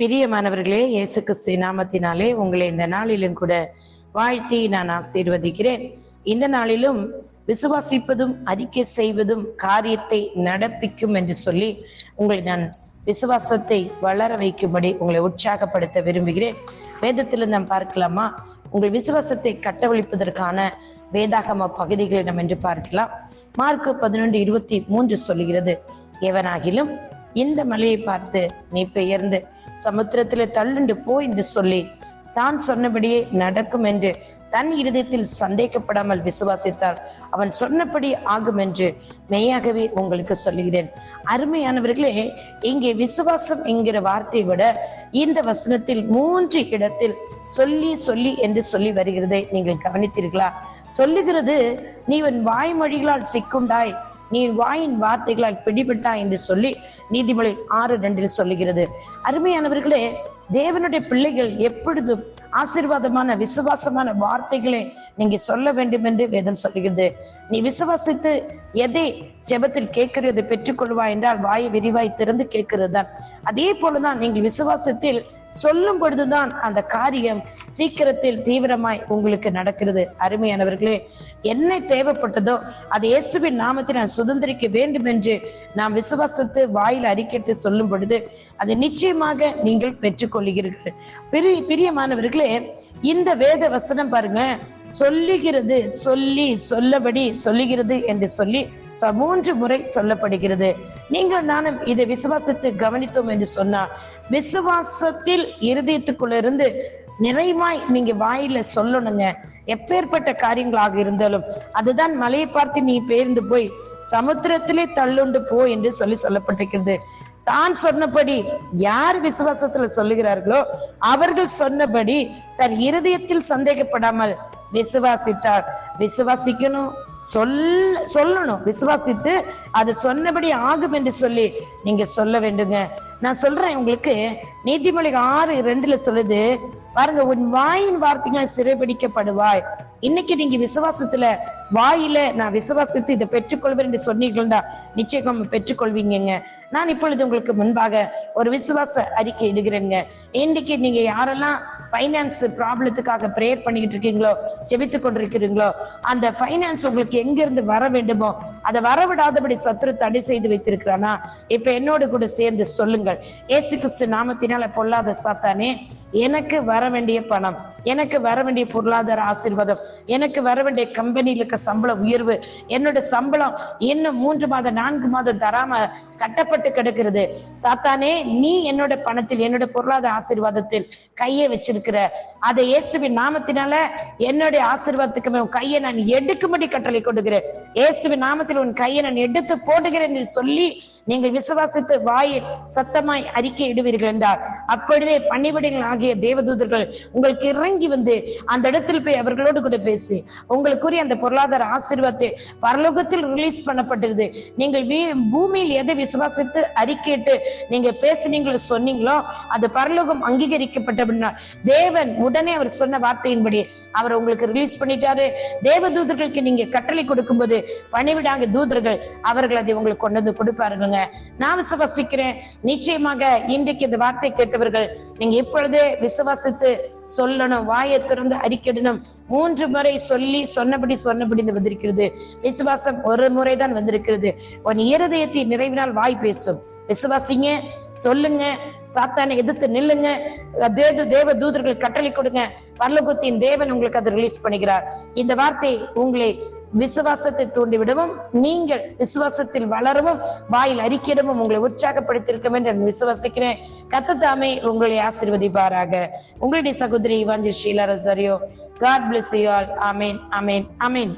பிரியமானவர்களே இயேசு கிறிஸ்து நாமத்தினாலே உங்களை இந்த நாளிலும் கூட வாழ்த்தி நான் ஆசீர்வதிக்கிறேன். இந்த நாளிலும் விசுவாசிப்பதும் அறிக்கை செய்வதும் காரியத்தை நடப்பிக்கும் என்று சொல்லி உங்களை நான் விசுவாசத்தை வளர வைக்கும்படி உங்களை உற்சாகப்படுத்த விரும்புகிறேன். வேதத்தில் நாம் பார்க்கலாமா? உங்கள் விசுவாசத்தை கட்டவழிப்பதற்கான வேதாகம பகுதிகளை நாம் என்று பார்க்கலாம். மார்க்கு பதினொன்று இருபத்தி மூன்று சொல்லுகிறது எவனாகிலும் இந்த மலையை பார்த்து நீ பெயர்ந்து சமுத்திரத்திலே தள்ளுண்டு போ என்று சொல்லி தான் சொன்னபடியே நடக்கும் என்று தன் இருதயத்தில் சந்தேகப்படாமல் விசுவாசித்தால் அவன் சொன்னபடி ஆகும் என்று மெய்யாகவே உங்களுக்கு சொல்லுகிறேன். அருமையானவர்களே இங்கே விசுவாசம் என்கிற வார்த்தையை விட இந்த வசனத்தில் மூன்று இடத்தில் சொல்லி சொல்லி என்று சொல்லி வருகிறதை நீங்கள் கவனித்தீர்களா? சொல்லுகிறது நீ உன் வாய்மொழிகளால் சிக்குண்டாய் நீ வாயின் வார்த்தைகளால் பிடிபட்டாய் என்று சொல்லி நீதிமொழி ஆறு ரெண்டில் சொல்லுகிறது. அருமையானவர்களே தேவனுடைய பிள்ளைகள் எப்பொழுதும் ஆசீர்வாதமான விசுவாசமான வார்த்தைகளை நீங்க சொல்ல வேண்டும் என்று வேதம் சொல்லுகிறது. நீ விசுவாசித்து எதை ஜெபத்தில் கேட்கிறது பெற்றுக்கொள்வாய் என்றால் வாயை விரிவாய் திறந்து கேட்கிறது தான். அதே போலதான் நீங்கள் விசுவாசத்தில் சொல்லும் பொழுதுதான் அந்த காரியம் சீக்கிரத்தில் தீவிரமாய் உங்களுக்கு நடக்கிறது. அருமையானவர்களே என்ன தேவைப்பட்டதோ அது இயேசுவின் நாமத்தை நான் சுதந்திரிக்க வேண்டும் என்று நாம் விசுவாசத்து வாய் வாயில் அறிக்கைட்டு சொல்லும் பொழுது அது நிச்சயமாக நீங்கள் பெற்றுக்கொள்கிறீர்கள் பெரிய பிரியமானவர்களே இந்த வேத வசனம் பாருங்க. சொல்லுகிறது சொல்லி சொல்லபடி சொல்லுகிறது என்று சொல்லி மூன்று முறை சொல்லப்படுகிறது. நீங்கள் நானும் இதை விசுவாசத்தை கவனித்தோம் என்று சொன்னா விசுவாசத்தில் இருதயத்துக்குள்ள இருந்து நிறைவாய் நீங்க வாயில சொல்லணுங்க. எப்பேற்பட்ட காரியங்களாக இருந்தாலும் அதுதான் மலையை பார்த்து நீ பேர்ந்து போய் சமுத்திரத்திலே தள்ளுண்டு போ என்று சொல்லி சொல்லப்பட்டிருக்கிறது. தான் சொன்னபடி யார் விசுவாசத்துல சொல்லுகிறார்களோ அவர்கள் சொன்னபடி தன் இருதயத்தில் சந்தேகப்படாமல் விசுவாசித்தார். விசுவாசிக்கணும் சொல்ல சொல்லணும். விசுவாசித்து அது சொன்னபடி ஆகும் என்று சொல்லி நீங்க சொல்ல வேண்டுங்க. நான் சொல்றேன் உங்களுக்கு. நீதிமொழி ஆறு ரெண்டுல சொல்லுது பாருங்க உன் வாயின் வார்த்தையால் சிறைபிடிக்கப்படுவாய். இன்னைக்கு நீங்க விசுவாசத்துல வாயில நான் விசுவாசித்து இதை பெற்றுக்கொள்வேன் என்று சொன்னீங்கன்னா நிச்சயம் பெற்றுக்கொள்வீங்க நான் இப்பொழுது உங்களுக்கு முன்பாக ஒரு விசுவாச அறிக்கை இடுகிறேங்க. இன்னைக்கு நீங்க யாரெல்லாம் ஃபைனான்ஸ் ப்ராப்ளத்துக்காக ப்ரேயர் பண்ணிக்கிட்டு இருக்கீங்களோ ஜெபித்து கொண்டிருக்கிறீங்களோ அந்த ஃபைனான்ஸ் உங்களுக்கு எங்க இருந்து வர வேண்டுமோ அதை வரவிடாதபடி சத்துரு தடை செய்து வைத்திருக்கிறானா இப்ப என்னோடு கூட சேர்ந்து சொல்லுங்கள். ஏசு கிறிஸ்து நாமத்தினால பொல்லாத சாத்தானே எனக்கு வர வேண்டிய பணம் எனக்கு வர வேண்டிய பொருளாதார ஆசீர்வாதம் எனக்கு வர வேண்டிய கம்பெனியில் இருக்க சம்பள உயர்வு என்னோட சம்பளம் இன்னும் மூன்று மாதம் நான்கு மாதம் தராம கட்டப்பட்டு கிடக்கிறது. சாத்தானே நீ என்னோட பணத்தில் என்னோட பொருளாதார ஆசீர்வாதத்தில் கையை வச்சிருக்கிற. அதை இயேசுவின் நாமத்தினால என்னுடைய ஆசீர்வாதத்துக்கு உன் கையை நான் எடுக்கும்படி கட்டளை கொடுக்கிறேன். இயேசுவின் நாமத்தில் உன் கையை நான் எடுத்து போடுகிறேன் என்று சொல்லி நீங்கள் விசுவாசித்து வாயில் சத்தமாய் அறிக்கை இடுவீர்கள் என்றால் அப்பொழுதே பணிவிடைகள் ஆகிய தேவதூதர்கள் உங்களுக்கு இறங்கி வந்து அந்த இடத்தில் போய் அவர்களோடு கூட பேசி உங்களுக்குரிய அந்த பொருளாதார ஆசீர்வாதத்தை பரலோகத்தில் ரிலீஸ் பண்ணப்பட்டிருது. நீங்கள் பூமியில் எதை விசுவாசித்து அறிக்கையிட்டு நீங்க பேசுனீங்களோ சொன்னீங்களோ அது பரலோகம் அப்படின்னா தேவன் உடனே அவர் சொன்ன வார்த்தையின்படி அவர் உங்களுக்கு ரிலீஸ் பண்ணிட்டாரு. தேவதூதர்களுக்கு நீங்க கட்டளை கொடுக்கும்போது பணிவிடாங்க தூதர்கள் அவர்கள் அதை உங்களுக்கு கொண்டு வந்து கொடுப்பாருங்க நான் விசுவாசிக்கிறேன். நிச்சயமாக இன்றைக்கு இந்த வார்த்தை கேட்டவர்கள் நீங்க இப்பொழுதே விசுவாசித்து சொல்லணும் வாயை திறந்து அறிக்கிடணும் மூன்று முறை சொல்லி சொன்னபடி சொன்னபடி இந்த வந்திருக்கிறது. விசுவாசம் ஒரு முறைதான் வந்திருக்கிறது. உன் இருதயத்தை நிறைவினால் வாய் பேசும். விசுவாசிங்க சொல்லுங்க. சாத்தானை எதிர்த்து நில்லுங்க. தேவ தூதர்கள் கட்டளை கொடுங்க. பரலோகத்தின் தேவன் உங்களுக்கு அதை ரிலீஸ் பண்ணுகிறார். இந்த வார்த்தை உங்களை விசுவாசத்தை தூண்டிவிடவும் நீங்கள் விசுவாசத்தில் வளரவும் வாயில் அறிக்கையிடவும் உங்களை உற்சாகப்படுத்தியிருக்கும் என்று நான் விசுவாசிக்கிறேன். கத்தத்தாமே உங்களை ஆசிர்வதிப்பாராக. உங்களுடைய சகோதரி evangel Sheela Rosario God bless you all amen amen amen